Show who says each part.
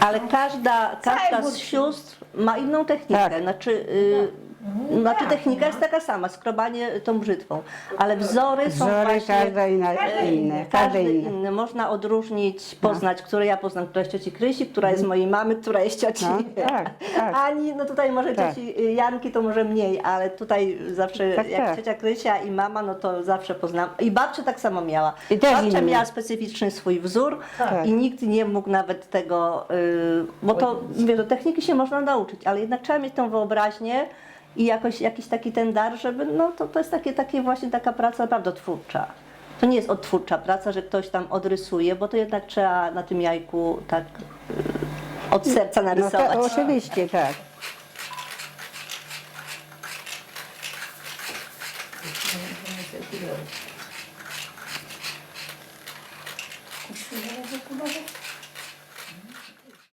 Speaker 1: Ale każda, każda z sióstr ma inną technikę.
Speaker 2: Tak.
Speaker 1: Znaczy, y, znaczy technika jest taka sama, skrobanie tą brzytwą, ale wzory są
Speaker 2: Wzory
Speaker 1: właśnie...
Speaker 2: każda inna,
Speaker 3: Każdy
Speaker 2: inne. Każdy inny.
Speaker 1: inny. Można odróżnić, poznać, które ja poznam, która jest cioci Krysi, która jest mojej mamy, która jest cioci
Speaker 2: No, tak, tak.
Speaker 1: Ani, no tutaj może
Speaker 2: Tak.
Speaker 1: cioci Janki to może mniej, ale tutaj zawsze
Speaker 2: Tak,
Speaker 1: jak
Speaker 2: tak.
Speaker 1: ciocia Krysia i mama, no to zawsze poznam. I babcia tak samo miała.
Speaker 2: I też
Speaker 1: babcia
Speaker 2: inny.
Speaker 1: miała specyficzny swój wzór
Speaker 2: Tak.
Speaker 1: i nikt nie mógł nawet tego, y, bo to, mówię, do techniki się można nauczyć, ale jednak trzeba mieć tą wyobraźnię i jakoś, jakiś taki ten dar, żeby, no to, to jest takie, takie właśnie taka praca naprawdę twórcza. To nie jest odtwórcza praca, że ktoś tam odrysuje, bo to jednak trzeba na tym jajku tak y, od serca
Speaker 2: No
Speaker 1: narysować.
Speaker 2: to, oczywiście, tak.